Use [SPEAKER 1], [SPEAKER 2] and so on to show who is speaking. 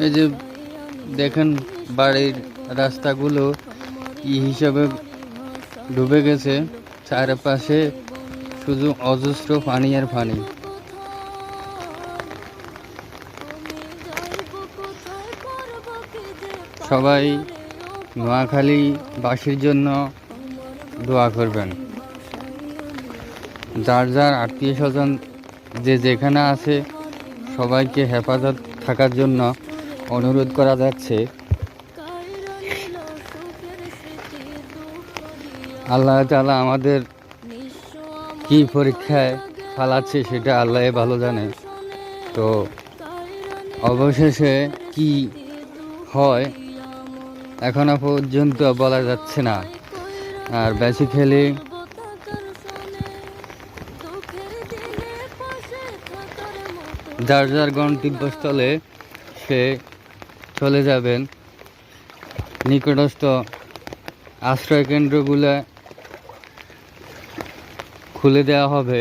[SPEAKER 1] এই যে দেখেন বাড়ির রাস্তাগুলো কি হিসাবে ডুবে গেছে, চারপাশে শুধু অজস্র পানি আর পানি। সবাই নোয়াখালী বাসীর জন্য দোয়া করবেন। যার যার আত্মীয় স্বজন যে যেখানে আছে সবাইকে হেফাজত থাকার জন্য অনুরোধ করা যাচ্ছে। আল্লাহ তালা আমাদের কি পরীক্ষায় ফালাচ্ছে সেটা আল্লাহ ভালো জানে। তো অবশেষে কি হয় এখনও পর্যন্ত বলা যাচ্ছে না। আর বেশি খেলে যার যার গন্তব্যস্থলে সে চলে যাবেন। নিকটস্থ আশ্রয় কেন্দ্রগুলো খুলে দেওয়া হবে।